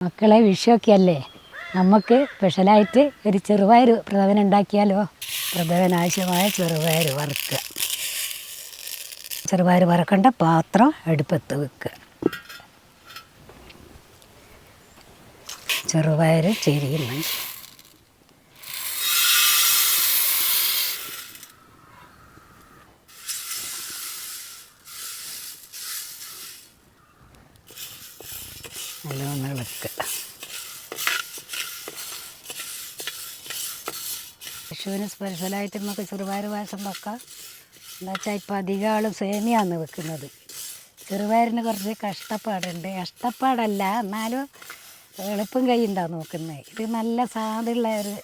മക്കളെ വിഷുവൊക്കെ അല്ലേ നമുക്ക് സ്പെഷ്യലായിട്ട് ഒരു ചെറുപയർ പ്രഥമൻ ഉണ്ടാക്കിയാലോ? പ്രഥമൻ ആവശ്യമായ ചെറുപയർ വറുക്കുക. ചെറുപയർ വറക്കേണ്ട പാത്രം അടുപ്പത്ത് വെക്കുക. ചെറുപയർ നല്ലോണം വെക്കുക വിഷുവിന് സ്പെഷ്യലായിട്ട് നമുക്ക് ചെറുപയർ പായസം വെക്കാം എന്താ വെച്ചാൽ ഇപ്പം അധികം ആളും സേമിയാണ് വെക്കുന്നത്. ചെറുപയറിന് കുറച്ച് കഷ്ടപ്പാടുണ്ട്. കഷ്ടപ്പാടല്ല എന്നാലും എളുപ്പം കൈയുണ്ടാവും നോക്കുന്നത് ഇത് നല്ല സാധുള്ള ഒരു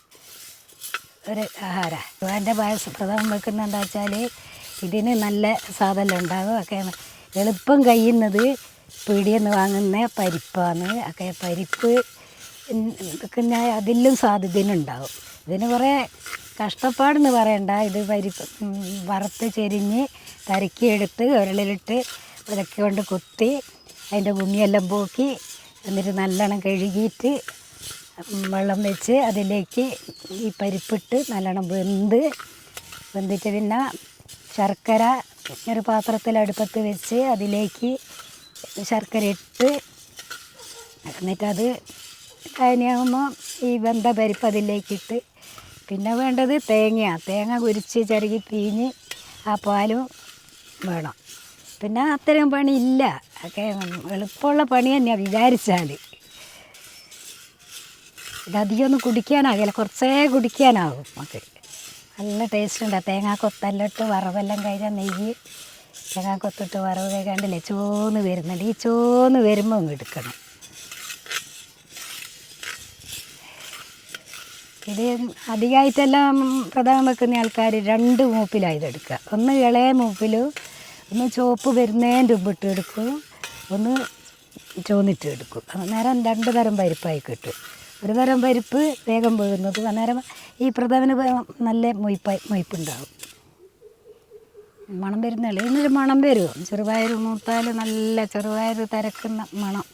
ഒരു ആഹാരമാണ് ചെറുപയറിന്റെ പായസം പ്രഥമം വെക്കുന്നത് എന്താ വെച്ചാൽ ഇതിന് നല്ല സാധനം ഉണ്ടാകും ഒക്കെ എളുപ്പം കഴിയുന്നത് പീടിയിൽ നിന്ന് വാങ്ങുന്ന പരിപ്പാണ്. ഒക്കെ പരിപ്പ് പിന്നെ അതിലും സാധ്യതയുണ്ടാവും ഇതിന് കുറേ കഷ്ടപ്പാടെന്ന് പറയണ്ട. ഇത് പരിപ്പ് വറുത്ത് ചെരിഞ്ഞ് തരക്കിയെടുത്ത് ഉരളിലിട്ട് ഇതൊക്കെ കൊണ്ട് കുത്തി അതിന്റെ ഭൂമിയെല്ലാം പോക്കി എന്നിട്ട് നല്ലോണം കഴുകിയിട്ട് വെള്ളം വെച്ച് അതിലേക്ക് ഈ പരിപ്പിട്ട് നല്ലോണം വെന്ത് വെന്തിട്ട് പിന്നെ ശർക്കര ഒരു പാത്രത്തിൽ അടുപ്പത്ത് വെച്ച് അതിലേക്ക് ശർക്കര ഇട്ട് എന്നിട്ടത് കഴിഞ്ഞാകുമ്പോൾ ഈ വെന്ത പരിപ്പ് അതിലേക്കിട്ട്. പിന്നെ വേണ്ടത് തേങ്ങ തേങ്ങ കുരിച്ച് ചിരകി പിഴിഞ്ഞ് ആ പാലും വേണം. പിന്നെ അത്രയും പണിയില്ല. ഒക്കെ എളുപ്പമുള്ള പണി തന്നെയാണ് വിചാരിച്ചാൽ ഇതധികം ഒന്ന് കുടിക്കാനാകില്ല. കുറച്ചേ കുടിക്കാനാകും നമുക്ക്. നല്ല ടേസ്റ്റ് ഉണ്ട്. തേങ്ങാക്കൊത്തെല്ലാം ഇട്ട് വറവെല്ലാം കഴിഞ്ഞാൽ നെയ്യ് തേങ്ങാക്കൊത്തിട്ട് വറവ് കഴിക്കാണ്ടില്ലേ ചോന്ന് വരുന്നുണ്ട്. ഈ ചോന്ന് വരുമ്പോൾ അങ്ങ് എടുക്കണം. ഇത് അധികമായിട്ടെല്ലാം പ്രധാനം വെക്കുന്ന ആൾക്കാർ രണ്ട് മൂപ്പിലാണ് എടുക്കുക ഒന്ന് ഇളയ മൂപ്പിലും ഒന്ന് ചുവപ്പ് വരുന്നേൻ രൂപിട്ട് എടുക്കും. ഒന്ന് ചോന്നിട്ട് എടുക്കും. അന്നേരം രണ്ട് തരം പരിപ്പായി കിട്ടും. ഒരു തരം പരിപ്പ് വേഗം പോകുന്നത് അന്നേരം ഈ പ്രഥമന് നല്ല മൊയ്പ്പായി മൊയ്പ്പുണ്ടാവും മണം വരുന്ന ഇതിനൊരു മണം വരും. ചെറുപയർ മൂത്താൽ നല്ല ചെറുപയർ തരക്കുന്ന മണം.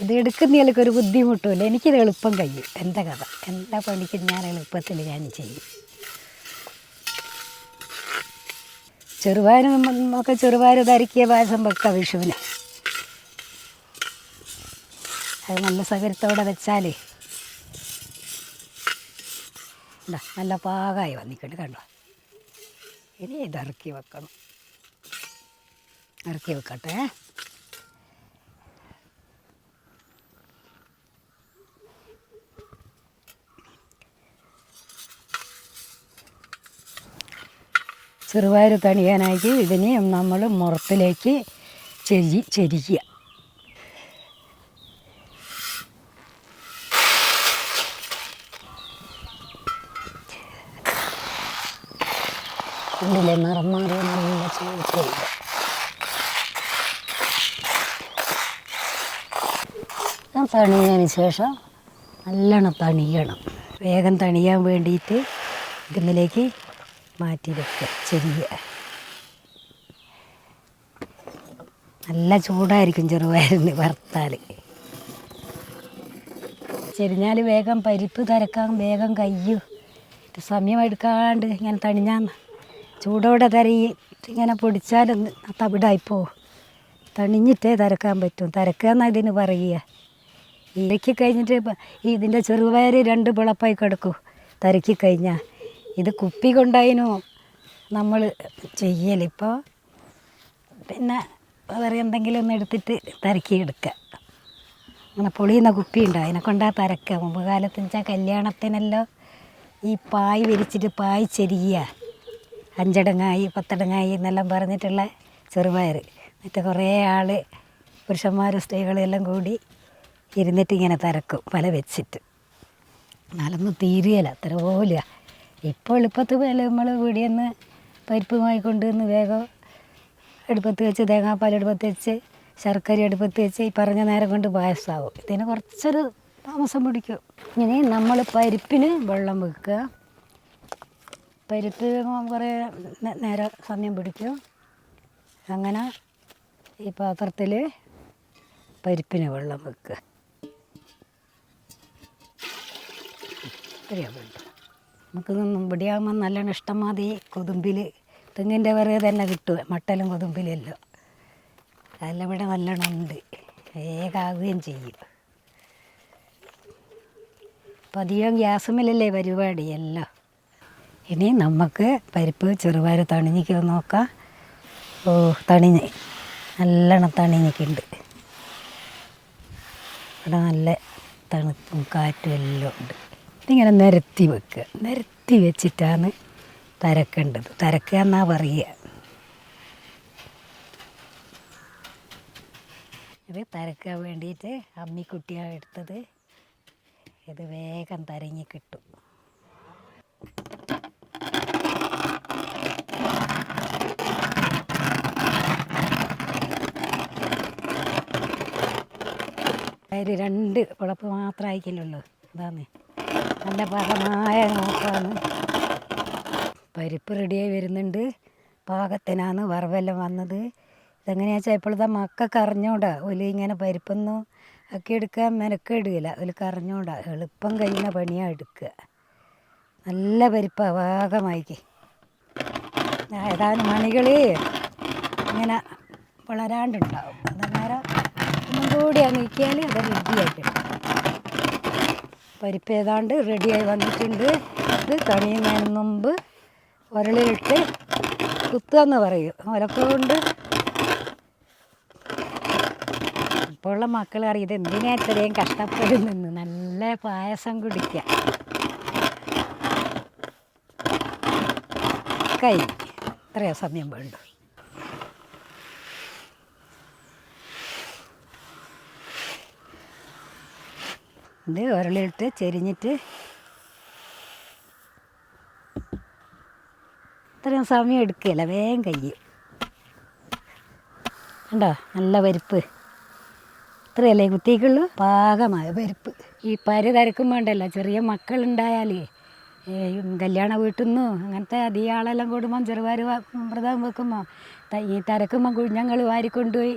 ഇത് എടുക്കുന്നതിലൊക്കെ ഒരു ബുദ്ധിമുട്ടുമില്ല. എനിക്കിത് എളുപ്പം കഴിയും. എന്റെ കഥ? എല്ലാ പണിക്കും ഞാൻ എളുപ്പത്തിൽ ഞാൻ ചെയ്യും? ചെറുപയർ ഒക്കെ ചെറുപയർ ധരിക്കിയ പായസം വെക്കാം വിഷുവിന്. അത് നല്ല സകരത്തോടെ വെച്ചാൽ ഇതാ നല്ല പാകമായി വന്നിക്കണ്ട് കണ്ടോ? ഇനി ഇത് ഇറക്കി വെക്കണം. ഇറക്കി വെക്കട്ടെ. ചെറുപയർ തണിയാനായിട്ട് ഇതിനെ നമ്മൾ മുറത്തിലേക്ക് ചെരി ചെരിക്കുക. ഇതിലെ നിറം മാറി നല്ല ചുവപ്പുണ്ട് തണിഞ്ഞതിന് ശേഷം നല്ലോണം തണിയണം വേഗം തണിയാൻ വേണ്ടിയിട്ട് ഇതിലേക്ക് മാറ്റി വെക്കുക ചെറിയ നല്ല ചൂടായിരിക്കും ചെറുപയറിന് വറുത്താൽ ചെരിഞ്ഞാൽ വേഗം പരിപ്പ് തരക്കാൻ വേഗം കയ്യു. സമയം എടുക്കാണ്ട് ഇങ്ങനെ തണിഞ്ഞാൽ ചൂടോടെ തരി ഇങ്ങനെ പൊടിച്ചാൽ തവിടായിപ്പോ തണിഞ്ഞിട്ടേ തരക്കാൻ പറ്റും. തരക്കുക എന്നാ ഇതിന് പറയുക. ഇലക്കി കഴിഞ്ഞിട്ട് ഇതിന്റെ ചെറുപയർ രണ്ട് പിളപ്പായി കിടക്കും. തരക്കി കഴിഞ്ഞാൽ ഇത് കുപ്പി കൊണ്ടായിനു നമ്മൾ ചെയ്യലിപ്പോൾ പിന്നെ വേറെ എന്തെങ്കിലും ഒന്ന് എടുത്തിട്ട് തരക്കി എടുക്കുക. അങ്ങനെ പൊളിയുന്ന കുപ്പി ഉണ്ട്. അതിനെ കൊണ്ടാ തരക്കുക. മുമ്പ് കാലത്ത് വെച്ചാൽ കല്യാണത്തിനെല്ലാം ഈ പായ് വിരിച്ചിട്ട് പായ് ചെരിയുക. അഞ്ചടങ്ങായി പത്തടങ്ങായി എന്നെല്ലാം പറഞ്ഞിട്ടുള്ള ചെറുപയർ. എന്നിട്ട് കുറേ ആൾ പുരുഷന്മാരും സ്ത്രീകളും എല്ലാം കൂടി ഇരുന്നിട്ട് ഇങ്ങനെ തരക്കും പല വെച്ചിട്ട്. എന്നാലൊന്നും തീരുകയില്ല അത്ര പോലില്ല ഇപ്പോൾ എളുപ്പത്ത് പോലെ നമ്മൾ വീടിയെന്ന് പരിപ്പുമായി കൊണ്ടുവന്ന് വേഗം എടുപ്പത്ത് വെച്ച് തേങ്ങാപ്പാൽ എടുപ്പത്ത് വെച്ച് ശർക്കര എടുപ്പത്ത് വെച്ച് ഈ പറഞ്ഞ നേരം കൊണ്ട് പായസമാവും. ഇതിന് കുറച്ചൊരു താമസം പിടിക്കും. ഇങ്ങനെ നമ്മൾ പരിപ്പിന് വെള്ളം വെക്കുക. പരിപ്പ് കുറേ നേരം സമയം പിടിക്കും. അങ്ങനെ ഈ പാത്രത്തിൽ പരിപ്പിന് വെള്ളം വെക്കുക. ഇത്രയാ വേണ്ട നമുക്ക് ഇവിടെയാകുമ്പോൾ നല്ലോണം ഇഷ്ടം മതി കൊതുമ്പിൽ തെങ്ങിന്റെ വിറക് തന്നെ കിട്ടുക മട്ടലും കൊതുമ്പിലെല്ലാം അതെല്ലാം ഇവിടെ നല്ലോണം ഉണ്ട്. വേഗാവുകയും ചെയ്യും. അപ്പം അധികം ഗ്യാസുമില്ലല്ലേ പരിപാടി എല്ലാം. ഇനി നമുക്ക് പരിപ്പ് ചെറുപയർ തണിഞ്ഞിക്ക് നോക്കാം. ഓ തണിഞ്ഞ്. നല്ലോണം തണിഞ്ഞിക്കുണ്ട്. ഇവിടെ നല്ല തണുപ്പും കാറ്റും എല്ലാം ഉണ്ട്. ഇതിങ്ങനെ നിരത്തി വെക്കുക. നിരത്തി വെച്ചിട്ടാണ് തരക്കേണ്ടത്. തരക്കുക എന്നാ പറയുക. ഇത് തരക്കാൻ വേണ്ടിയിട്ട് അമ്മിക്കുട്ടിയാണ് എടുത്തത്. ഇത് വേഗം തരങ്ങി കിട്ടും. അതിൽ രണ്ട് കുഴപ്പ് മാത്രം അതാണ്. നല്ല പാകമായ നോക്കാണ്. പരിപ്പ് റെഡിയായി വരുന്നുണ്ട്. പാകത്തിനാണ് വറവെല്ലാം വന്നത്. ഇതെങ്ങനെയാ വെച്ചാൽ ഇപ്പോഴത്തെ മക്കൾക്ക് അറിഞ്ഞോണ്ട ഒലി ഇങ്ങനെ പരിപ്പൊന്നും ഒക്കെ എടുക്കാൻ മെനക്കെടുകയില്ല ഒലിക്ക് അറിഞ്ഞോണ്ടാ എളുപ്പം കഴിയുന്ന പണിയാണ് എടുക്കുക. നല്ല പരിപ്പ. പാകമായിക്ക്. ഏതാനും മണികൾ ഇങ്ങനെ വളരാണ്ടുണ്ടാവും. ഒന്നും കൂടി അങ്ങിക്കിയാൽ അത് റെഡിയായിട്ട് പരിപ്പ് ഏതാണ്ട് റെഡിയായി വന്നിട്ടുണ്ട്. ഇത് തണിയുന്നതിന് മുമ്പ് ഉരളിലിട്ട് കുത്തുക എന്ന് പറയും. ഒലക്കൊണ്ട് ഇപ്പോഴുള്ള മക്കൾ അറിയും ഇത് എന്തിനാ ഇത്രയും കഷ്ടപ്പെടുന്നെന്ന് നല്ല പായസം കുടിക്കുക കൈ. ഇത്രയോ സമയം വേണ്ടു ഇത് ഉരുളിയിട്ട് ചെരിഞ്ഞിട്ട് ഇത്രയും സമയം എടുക്കുകയില്ല. വേഗം കയ്യ് കണ്ടോ? നല്ല പരിപ്പ്. ഇത്രയല്ലേ കുത്തിക്കുള്ളൂ പാകമായ പരിപ്പ്. ഈ പരി തരക്കും വേണ്ടല്ലോ ചെറിയ മക്കളുണ്ടായാൽ കല്യാണ വീട്ടിൽ നിന്ന് അങ്ങനത്തെ അധികം ആളെല്ലാം കൂടുമ്പം ചെറുപാര് വ്രതം വെക്കുമ്പോൾ ഈ തരക്കുമ്പോൾ കുഞ്ഞങ്ങൾ വാരിക്കൊണ്ടുപോയി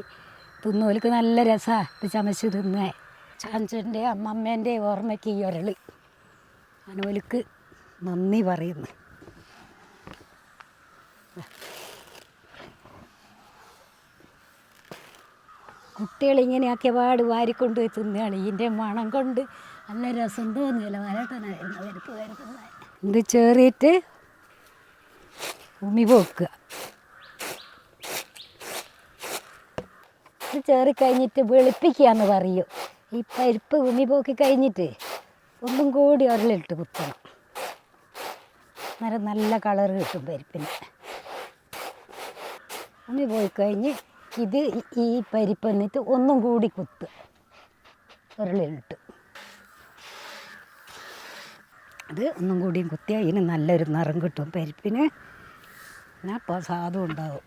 തിന്നോലിക്ക് നല്ല രസമാണ് ഇത് ചമച്ച് തിന്നേ ചാഞ്ചന്റെ അമ്മമ്മേന്റെ ഓർമ്മയ്ക്ക് ഈ ഒരൾ അനുവലിക്ക് നന്ദി പറയുന്നു. കുട്ടികളിങ്ങനെയൊക്കെ പാട് വാരിക്കൊണ്ട് പോയി തിന്നുകയാണ് ഇതിന്റെ മണം കൊണ്ട് നല്ല രസം തോന്നിയല്ല. വരട്ടനായിരുന്നു വരുപ്പ് വരുത്തുന്ന ഇത് ചേറിയിട്ട് ഉമി പോക്കുക. ഇത് കഴിഞ്ഞിട്ട് വെളുപ്പിക്കുക എന്ന് പറയും. ഈ പരിപ്പ് ഭൂമി പോക്കി കഴിഞ്ഞിട്ട് ഒന്നും കൂടി ഉരലിട്ട് കുത്തണം. അന്നേരം നല്ല കളർ കിട്ടും പരിപ്പിന്. ഭൂമി പോയി കഴിഞ്ഞ് ഇത് ഈ പരിപ്പ് എന്നിട്ട് ഒന്നും കൂടി കുത്തുക ഉരുളിലിട്ട്. അത് ഒന്നും കൂടിയും കുത്തിയാൽ ഇതിന് നല്ലൊരു നിറം കിട്ടും പരിപ്പിന്. എന്നാൽ സാധം ഉണ്ടാവും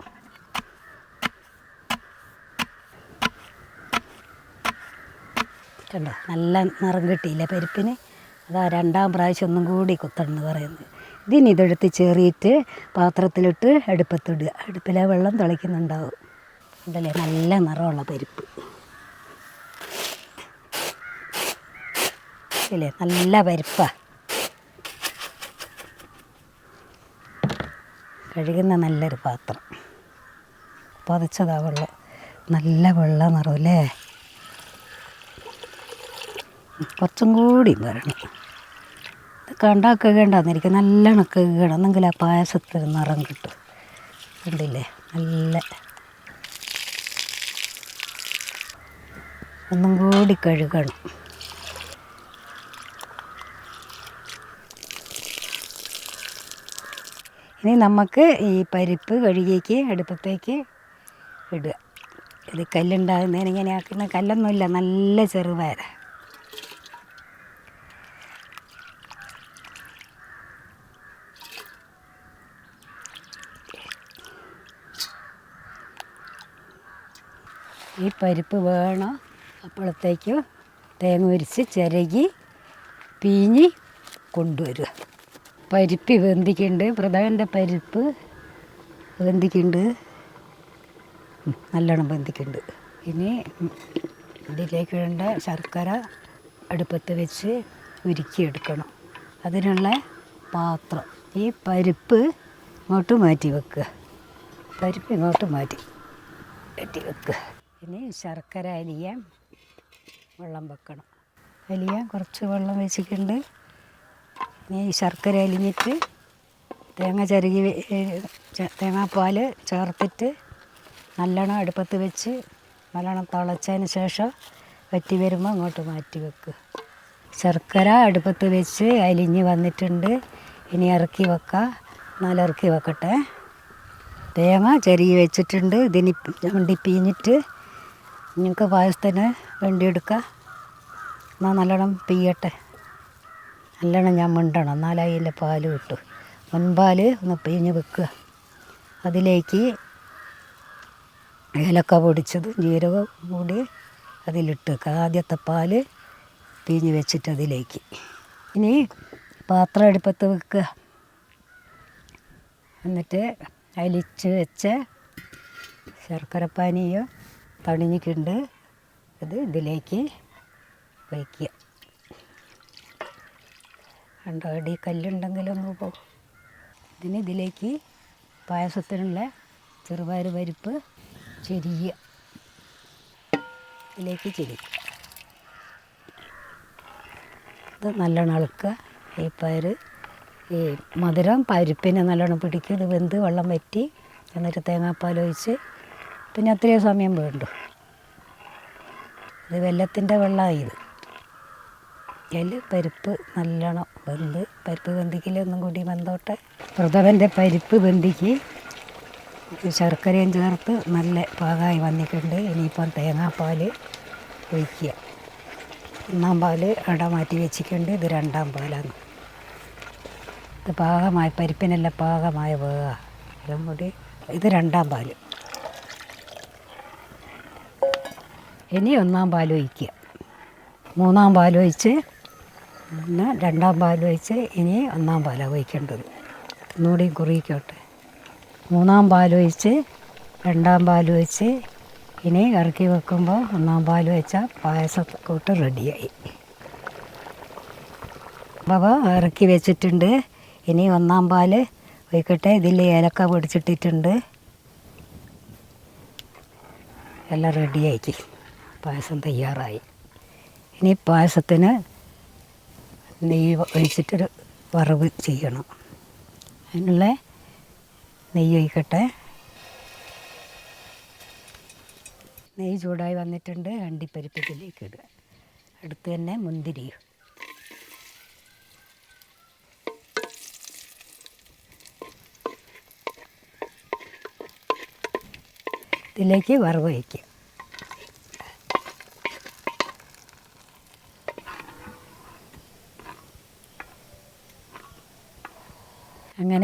കണ്ടോ? നല്ല നിറം കിട്ടിയില്ല പരിപ്പിന്? അതാ രണ്ടാം പ്രാവശ്യം ഒന്നും കൂടി കുത്തണം പറയുന്നു പറയുന്നത്. ഇതിന് ഇതെടുത്ത് ചേറിയിട്ട് പാത്രത്തിലിട്ട് അടുപ്പത്തിടുക. അടുപ്പിലെ വെള്ളം തിളയ്ക്കുന്നുണ്ടാവും. ഉണ്ടല്ലേ നല്ല നിറമുള്ള പരിപ്പ്. ഇല്ലേ? നല്ല പരിപ്പാ. കഴുകുന്ന നല്ലൊരു പാത്രം. പതച്ചതാ വെള്ളം. നല്ല വെള്ള നിറമല്ലേ കുറച്ചും കൂടി വരണം ഇത് കണ്ടാ കഴുകണ്ടെന്നിരിക്കും നല്ലോണം കഴുകണം എന്നെങ്കിൽ ആ പായസത്തിന് നിറം കിട്ടും. കണ്ടില്ലേ? നല്ല. ഒന്നും കൂടി കഴുകണം. ഇനി നമുക്ക് ഈ പരിപ്പ് കഴുകിയേക്ക് അടുപ്പത്തേക്ക് ഇടുക. ഇത് കല്ലുണ്ടാകുന്നതിന് ഇങ്ങനെ ആക്കുന്ന കല്ലൊന്നുമില്ല. നല്ല ചെറുപയര പരിപ്പ് വേണം. അപ്പോഴത്തേക്കും തേങ്ങ ഉരിച്ച് ചിരകി പീഞ്ഞ് കൊണ്ടുവരിക. പരിപ്പ് വെന്തിക്കുണ്ട്. പ്രധാനന്റെ പരിപ്പ് വെന്തിക്കുണ്ട്. നല്ലോണം വെന്തിക്കുണ്ട്. ഇനി ഇതിലേക്ക് വേണ്ട ശർക്കര അടുപ്പത്ത് വെച്ച് ഉരുക്കിയെടുക്കണം. അതിനുള്ള പാത്രം. ഈ പരിപ്പ് ഇങ്ങോട്ട് മാറ്റി വെക്കുക. പരിപ്പ് ഇങ്ങോട്ട് മാറ്റി മാറ്റി വെക്കുക. ഇനി ശർക്കര അലിയാൻ വെള്ളം വെക്കണം. അലിയാൻ കുറച്ച് വെള്ളം വെച്ചിട്ടുണ്ട്. ഇനി ശർക്കര അലിഞ്ഞിട്ട് തേങ്ങ ചരുകി തേങ്ങാപ്പാൽ ചേർത്തിട്ട് നല്ലോണം അടുപ്പത്ത് വെച്ച് നല്ലോണം തിളച്ചതിന് ശേഷം വറ്റി വരുമ്പോൾ അങ്ങോട്ട് മാറ്റി വെക്കുക ശർക്കര അടുപ്പത്ത് വെച്ച് അലിഞ്ഞ് വന്നിട്ടുണ്ട്. ഇനി ഇറക്കി വെക്കാം. നാലിറക്കി വെക്കട്ടെ. തേങ്ങ ചെരുകി വെച്ചിട്ടുണ്ട്. ഇതിനി വണ്ടി പിഴിഞ്ഞിട്ട് നിങ്ങൾക്ക് പായസത്തിന് വേണ്ടി എടുക്കാം എന്നാൽ നല്ലോണം പിയ്യട്ടെ. നല്ലോണം ഞാൻ മിണ്ടണം. എന്നാലേ പാൽ കിട്ടും. മുൻപാൽ ഒന്ന് പിഴിഞ്ഞ് വെക്കുക. അതിലേക്ക് ഏലക്ക പൊടിച്ചത് ജീരകം കൂടി അതിലിട്ട് വെക്കുക. ആദ്യത്തെ പാൽ പിഴിഞ്ഞ് വെച്ചിട്ട് അതിലേക്ക്. ഇനി പാത്രം അടുപ്പത്ത് വെക്കുക. എന്നിട്ട് അലിച്ച് വെച്ച ശർക്കരപ്പാനിയോ തണിഞ്ഞിട്ടുണ്ട് അത് ഇതിലേക്ക് വയ്ക്കുക. കണ്ടോ അടി കല്ലുണ്ടെങ്കിലൊന്ന് പോകും ഇതിന് ഇതിലേക്ക് പായസത്തിനുള്ള ചെറുപയർ പരിപ്പ് ചെരിയ ഇതിലേക്ക് ചെരിക്കുക ഇത് നല്ലോണം ഇളക്കുക ഈ പയർ ഈ മധുരം പരിപ്പിനെ നല്ലോണം പിടിക്കും ഇത് വെന്ത് വെള്ളം വറ്റി എന്നിട്ട് തേങ്ങാപ്പാൽ ഒഴിച്ച് പിന്നെ അത്രയും സമയം വേണ്ടു. ഇത് വെല്ലത്തിന്റെ വെള്ളമായി ഇത്. അതിൽ പരിപ്പ് നല്ലോണം വെന്ത് പരിപ്പ് വെന്തിക്കൽ ഒന്നും കൂടി വെന്തോട്ടെ. പ്രഥമന്റെ പരിപ്പ് വെന്തിക്ക് ശർക്കരയും ചേർത്ത് നല്ല പാകമായി വന്നിട്ടുണ്ട്. ഇനിയിപ്പം തേങ്ങാപ്പാൽ ഒഴിക്കുക. ഒന്നാം പാൽ അട മാറ്റി വെച്ചിട്ടുണ്ട്. ഇത് രണ്ടാം പാലാണ്. ഇത് പാകമായ പരിപ്പിനെല്ലാം പാകമായ വേഗം എല്ലാം കൂടി ഇത് രണ്ടാം പാൽ. ഇനി ഒന്നാം പാൽ ഒഴിക്കുക. മൂന്നാം പാൽ ഒഴിച്ച് പിന്നെ രണ്ടാം പാൽ ഒഴിച്ച് ഇനി ഒന്നാം പാലാണ് ഒഴിക്കേണ്ടത്. ഒന്നുകൂടി കുറിയിക്കോട്ടെ മൂന്നാം പാൽ ഒഴിച്ച് രണ്ടാം പാൽ ഒഴിച്ച് ഇനി ഇറക്കി വെക്കുമ്പോൾ ഒന്നാം പാൽ വെച്ചാൽ പായസക്കൂട്ട് റെഡിയായി. അപ്പോൾ ഇറക്കി വെച്ചിട്ടുണ്ട്. ഇനി ഒന്നാം പാൽ ഒഴിക്കട്ടെ. ഇതിൽ ഏലക്ക പൊടിച്ചിട്ടിട്ടുണ്ട്. എല്ലാം റെഡിയാക്കി പായസം തയ്യാറായി. ഇനി പായസത്തിന് നെയ്യ് ഒഴിച്ചിട്ടൊരു വറവ് ചെയ്യണം. അതിനുള്ള നെയ്യ് ഒഴിക്കട്ടെ. നെയ്യ് ചൂടായി വന്നിട്ടുണ്ട്. അണ്ടിപ്പരിപ്പത്തിലേക്ക് ഇടുക. അടുത്ത് തന്നെ മുന്തിരി. ഇതിലേക്ക് വറവ് വയ്ക്കുക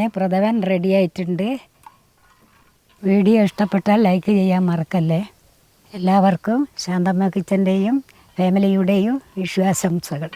അങ്ങനെ പ്രഥമൻ റെഡി ആയിട്ടുണ്ട്. വീഡിയോ ഇഷ്ടപ്പെട്ടാൽ ലൈക്ക് ചെയ്യാൻ മറക്കല്ലേ? എല്ലാവർക്കും ശാന്തമ്മ കിച്ചന്റെയും ഫാമിലിയുടെയും വിശ്വാസംസകൾ.